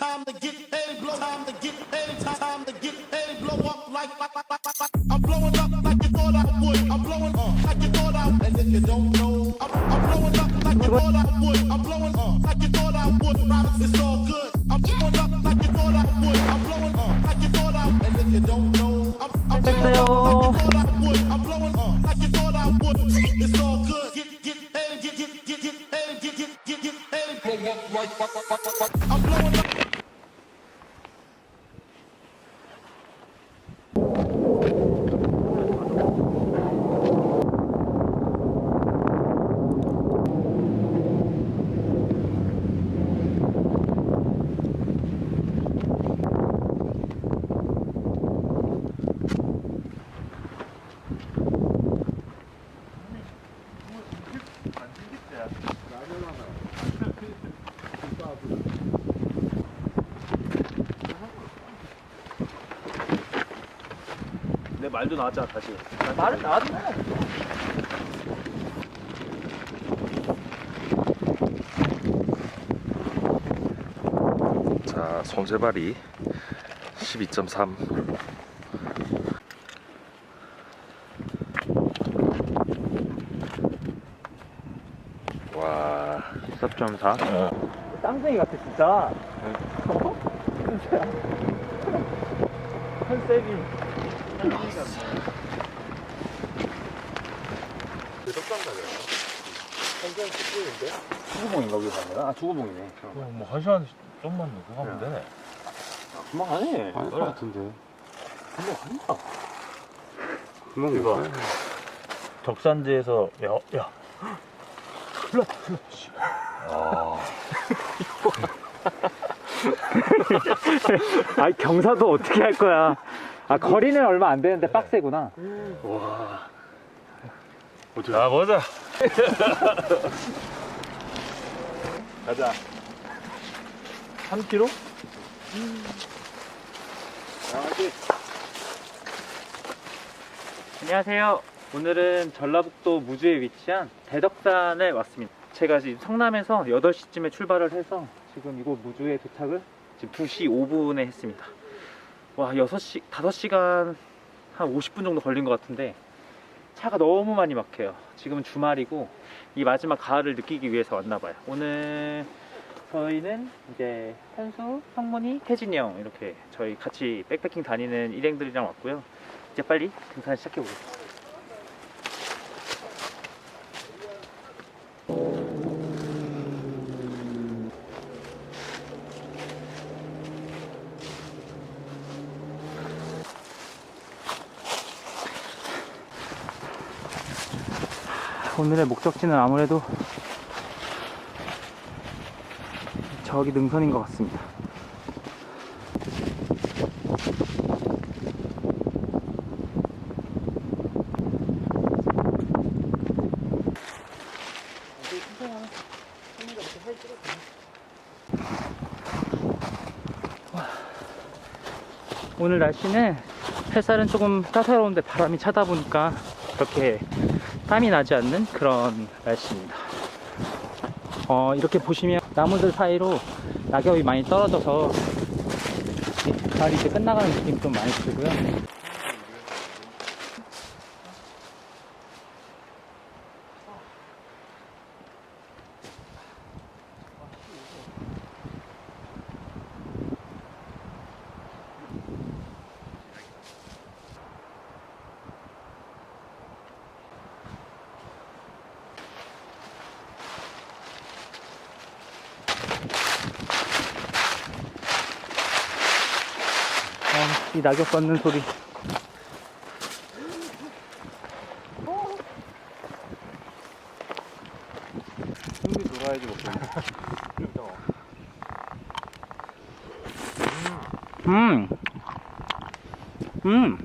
Time to get paid, blow. Time to get paid. Time, to get paid, blow up like, like, like, like, like. I'm blowing up like you thought I would. I'm blowing up like you thought I would. And if you don't know, I'm, I'm blowing up like you thought I would. I'm blowing up like you thought I would. It's all good. I'm blowing up like you thought I would. I'm blowing up like you thought I would. And if you don't know, I'm, I'm blowing up like you thought I would. I'm blowing up like you thought I would. It's all good. Get, get paid, get, get, get, get paid, get, get, get, get paid. Blow up like, like, like, like, like. 말도 나왔잖아 다시. 말은 나도 자, 손세발이 12.3. 와, 13.4 쌍둥이 같아 진짜. 어? 진짜 컨셉이 주구봉인가 우리 가면 아 주구봉이네 뭐한 시간 좀만 놓고 가면 되네 금방 가네 아닐 것 같은데. 금방 간다 금방 이거. 갈 거야. 적산지에서 야야 아 경사도 어떻게 할 거야 아 거리는 얼마 안 되는데 빡세구나. 자 보자. 가자. 3km? 안녕하세요. 오늘은 전라북도 무주에 위치한 대덕산에 왔습니다. 제가 지금 성남에서 8시쯤에 출발을 해서 지금 이곳 무주에 도착을 지금 2시 5분에 했습니다 와 6시, 5시간 한 50분 정도 걸린 것 같은데 차가 너무 많이 막혀요. 지금은 주말이고 이 마지막 가을을 느끼기 위해서 왔나봐요. 오늘 저희는 이제 현수, 성문이, 태진이 형 이렇게 저희 같이 백패킹 다니는 일행들이랑 왔고요. 이제 빨리 등산 시작해 보겠습니다. 오늘의 목적지는 아무래도 저기 능선인 것 같습니다. 오늘 날씨는 햇살은 조금 따사로운데 바람이 차다 보니까 그렇게 땀이 나지 않는 그런 날씨입니다. 어, 이렇게 보시면 나무들 사이로 낙엽이 많이 떨어져서 이 가을이 이제 끝나가는 느낌 좀 많이 들고요. 아, 이 낙엽 걷는 소리. 승리 돌아야지 먹겠네 음. 음.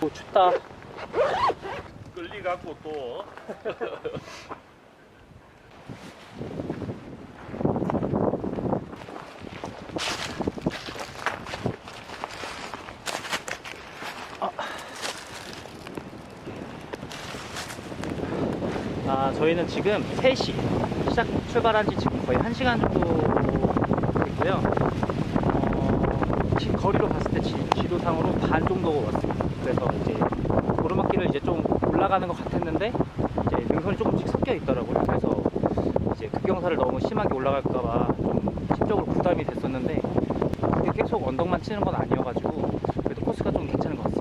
오, 춥다. 끌리 갖고 또 아, 저희는 지금 3시 시작 출발한 지 지금 거의 1시간 정도 됐고요. 어, 지- 거리로 봤을 때 지, 지도상으로 반 정도 왔습니다. 그래서 이제 오르막길을 이제 좀 올라가는 것 같았는데 이제 능선이 조금씩 섞여 있더라고요. 그래서 이제 급경사를 너무 심하게 올라갈까봐 좀 심적으로 부담이 됐었는데 계속 언덕만 치는 건 아니어가지고 그래도 코스가 좀 괜찮은 것 같습니다.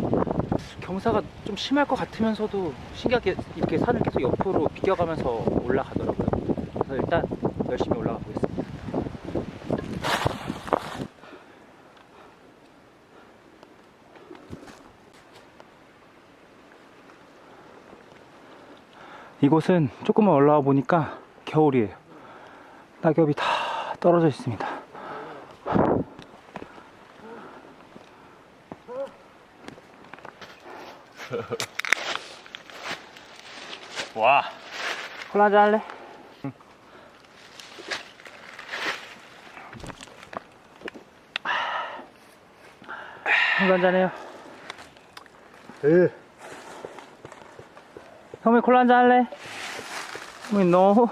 경사가 좀 심할 것 같으면서도 신기하게 이렇게 산을 계속 옆으로 비껴가면서 올라가더라고요. 그래서 일단 열심히 올라가 보겠습니다. 이곳은 조금만 올라와 보니까 겨울이에요. 낙엽이 다 떨어져 있습니다. 와. 콜라 한잔 할래? 형도 한잔해요. 형이 콜라 한잔 할래? 형이 너.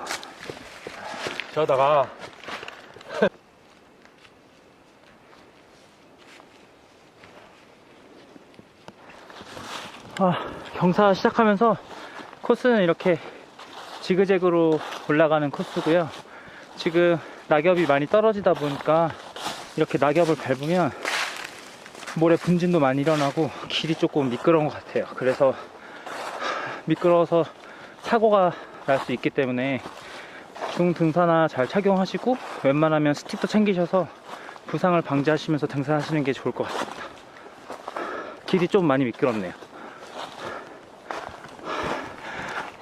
저다가 아, 경사 시작하면서 코스는 이렇게 지그재그로 올라가는 코스고요. 지금 낙엽이 많이 떨어지다 보니까 이렇게 낙엽을 밟으면 모래 분진도 많이 일어나고 길이 조금 미끄러운 것 같아요. 그래서 미끄러워서 사고가 날 수 있기 때문에 중등산화 잘 착용하시고 웬만하면 스틱도 챙기셔서 부상을 방지하시면서 등산하시는 게 좋을 것 같습니다. 길이 좀 많이 미끄럽네요.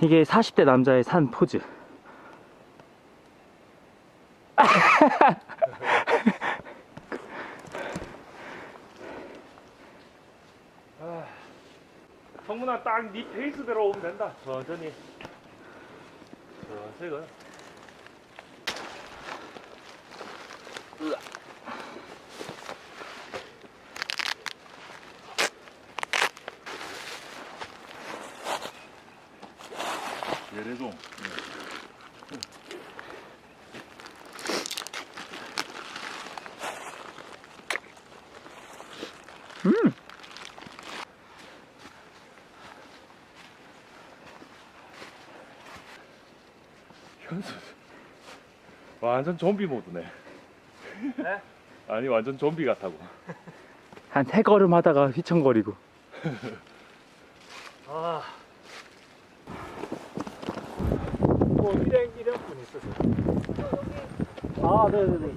이게 40대 남자의 산 포즈. 성문아 딱 네 페이스대로 오면 된다. 천천히. 천천히 가. 예래종. 현수. 완전 좀비 모드네. 아니 완전 좀비 같다고. 한 세 걸음 하다가 휘청거리고. 아. 뭐 일행 일행 분 있으세요? 아, 네네네.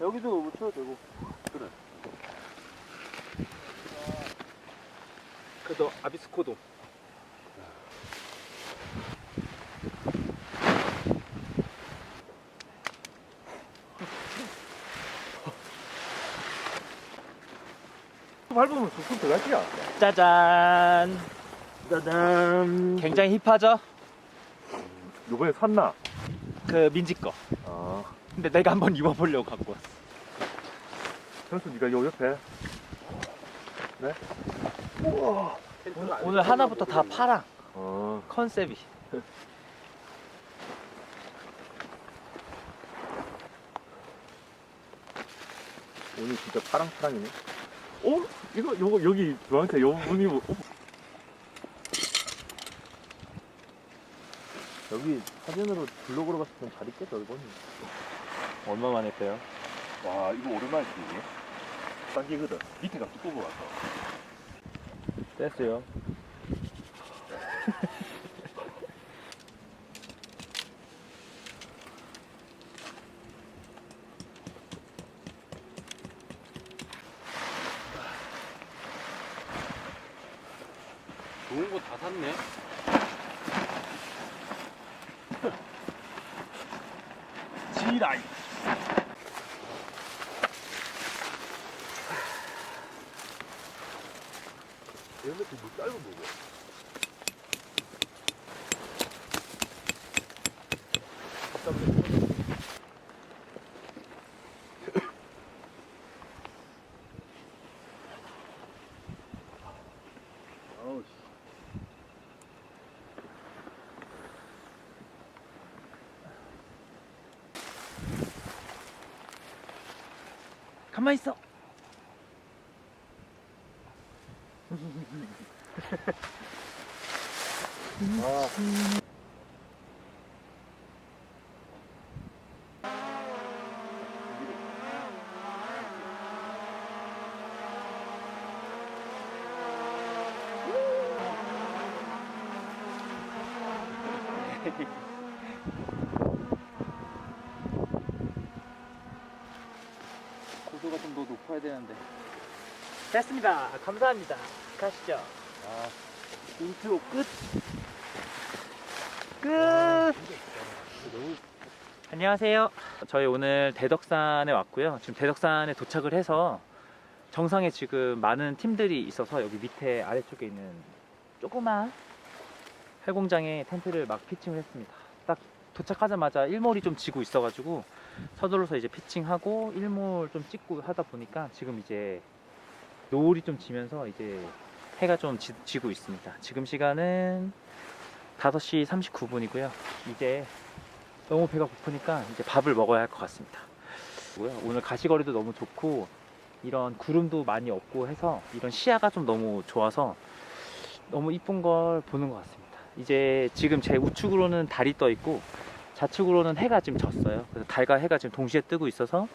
여기도 묻혀도 되고. 그래. 그래도 아비스코도. 밟으면 쑥쑥 들어갈지야. 짜잔. 짜잔. 굉장히 힙하죠? 요번에 샀나? 그 민지 거. 아. 근데 내가 한번 입어보려고 갖고 왔어. 현수 네가 요 옆에. 네? 우와. 오늘 하나부터 다 파랑 어. 컨셉이. 오늘 진짜 파랑파랑이네. 어? 이거 요거 여기 저한테 요 분이 뭐? 어? 여기 사진으로 블로그로 봤을 땐잘 있겠다 이거는. 얼마 만에 빼요? 와 이거 오랜만에 찍네. 당기거든. 밑에가 두꺼워 갖고. 뺐어요. 좋은 거 다 샀네. 지라이. 얘네 그뭐 짧은 거고. 아우 씨. 가만 있어. 고도가 좀 더 높아야 되는데. 됐습니다. 감사합니다. 가시죠. 아, 인트로 끝. 끝. 안녕하세요. 저희 오늘 대덕산에 왔고요. 지금 대덕산에 도착을 해서 정상에 지금 많은 팀들이 있어서 여기 밑에 아래쪽에 있는 조그만 해공장에 텐트를 막 피칭을 했습니다. 딱 도착하자마자 일몰이 좀 지고 있어가지고 서둘러서 이제 피칭하고 일몰 좀 찍고 하다 보니까 지금 이제 노을이 좀 지면서 이제 해가 좀 지, 지고 있습니다. 지금 시간은 5시 39분이고요. 이제 너무 배가 고프니까 이제 밥을 먹어야 할 것 같습니다. 오늘 가시거리도 너무 좋고 이런 구름도 많이 없고 해서 이런 시야가 좀 너무 좋아서 너무 이쁜 걸 보는 것 같습니다. 이제 지금 제 우측으로는 달이 떠 있고 좌측으로는 해가 지금 졌어요. 그래서 달과 해가 지금 동시에 뜨고 있어서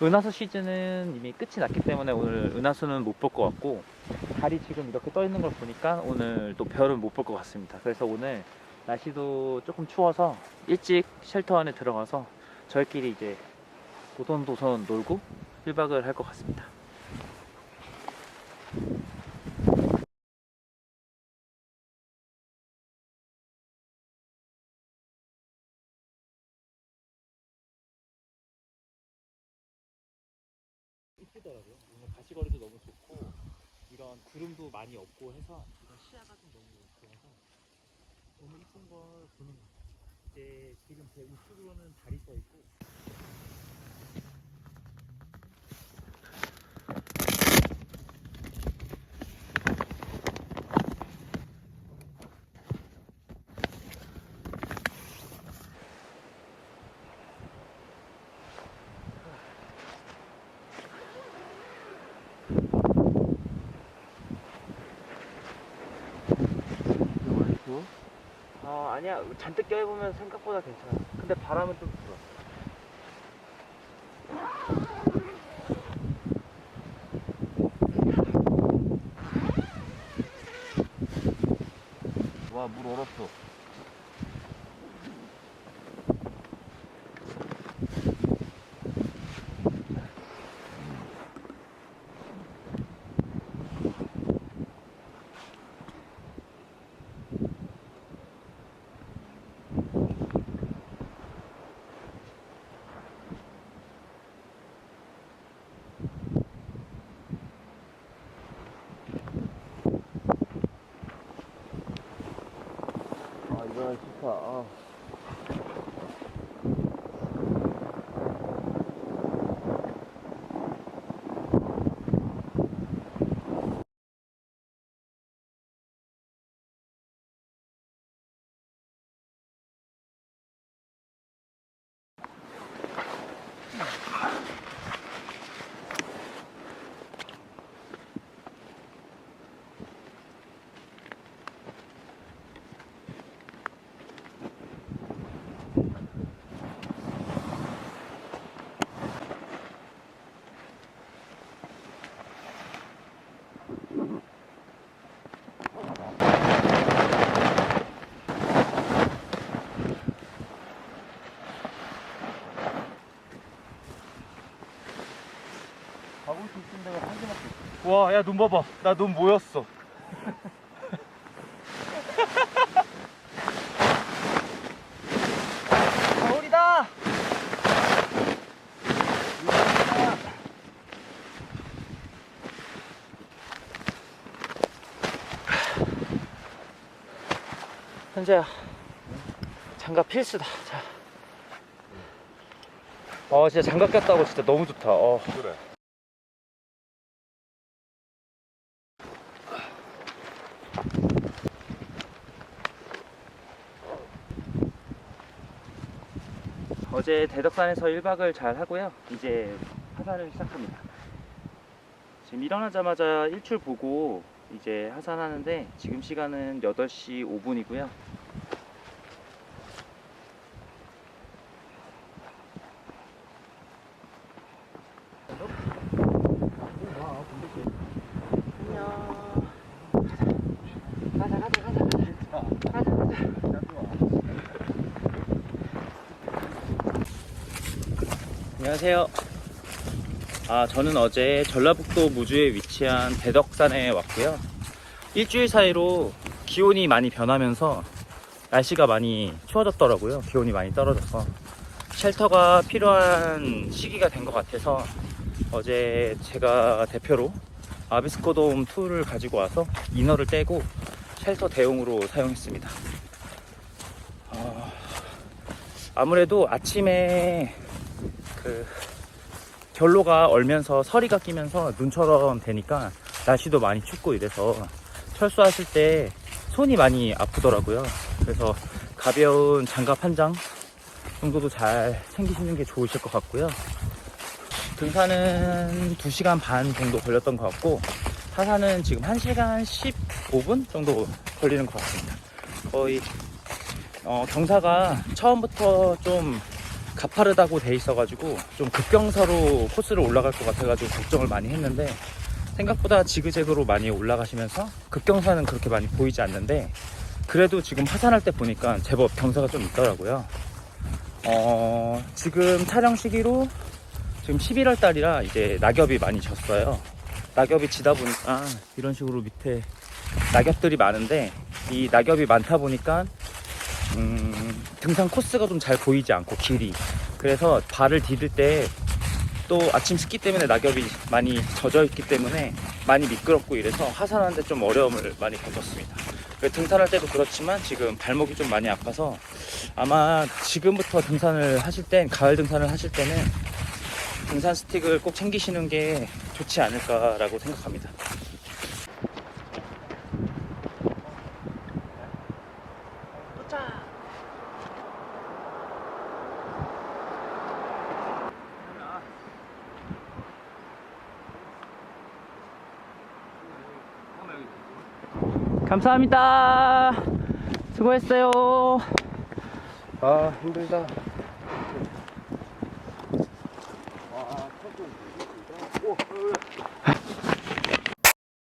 은하수 시즌은 이미 끝이 났기 때문에 오늘 은하수는 못 볼 것 같고 달이 지금 이렇게 떠 있는 걸 보니까 오늘 또 별은 못 볼 것 같습니다. 그래서 오늘 날씨도 조금 추워서 일찍 쉘터 안에 들어가서 저희끼리 이제 오손도손 놀고 1박을 할 것 같습니다. 이쁘더라고요. 오늘 가시거리도 너무 좋고 이런 구름도 많이 없고 해서 이런 시야가 좀 너무 좋아서 너무 이쁜 걸 보는 것 같아요. 이제 지금 제 우측으로는 달이 떠 있고 아 아니야 잔뜩 껴입으면 생각보다 괜찮아. 근데 바람은 좀 불어. 와, 물 얼었어. 좋다. 아. 와, 야, 눈 봐봐. 나 눈 모였어. 겨울이다! 현재야, 장갑 필수다. 자. 어, 진짜 장갑 꼈다고 진짜 너무 좋다. 어. 그래. 어제 대덕산에서 1박을 잘 하고요. 이제 하산을 시작합니다. 지금 일어나자마자 일출 보고 이제 하산하는데 지금 시간은 8시 5분이고요 안녕하세요. 아, 저는 어제 전라북도 무주에 위치한 대덕산에 왔고요. 일주일 사이로 기온이 많이 변하면서 날씨가 많이 추워졌더라고요. 기온이 많이 떨어져서 쉘터가 필요한 시기가 된 것 같아서 어제 제가 대표로 아비스코돔 2를 가지고 와서 이너를 떼고 쉘터 대용으로 사용했습니다. 어, 아무래도 아침에 그 결로가 얼면서 서리가 끼면서 눈처럼 되니까 날씨도 많이 춥고 이래서 철수하실 때 손이 많이 아프더라고요. 그래서 가벼운 장갑 한 장 정도도 잘 챙기시는 게 좋으실 것 같고요. 등산은 2시간 반 정도 걸렸던 것 같고 하산은 지금 1시간 15분 정도 걸리는 것 같습니다. 거의 어, 경사가 처음부터 좀 가파르다고 돼 있어가지고 좀 급경사로 코스를 올라갈 것 같아가지고 걱정을 많이 했는데 생각보다 지그재그로 많이 올라가시면서 급경사는 그렇게 많이 보이지 않는데 그래도 지금 하산할 때 보니까 제법 경사가 좀 있더라고요. 어, 지금 촬영 시기로 지금 11월 달이라 이제 낙엽이 많이 졌어요. 낙엽이 지다 보니까 이런 식으로 밑에 낙엽들이 많은데 이 낙엽이 많다 보니까 음, 등산 코스가 좀 잘 보이지 않고 길이 그래서 발을 디딜 때 또 아침 습기 때문에 낙엽이 많이 젖어 있기 때문에 많이 미끄럽고 이래서 하산하는데 좀 어려움을 많이 겪었습니다. 그 등산할 때도 그렇지만 지금 발목이 좀 많이 아파서 아마 지금부터 등산을 하실 땐 가을 등산을 하실 때는 등산 스틱을 꼭 챙기시는 게 좋지 않을까라고 생각합니다. 감사합니다. 수고했어요. 아 힘들다.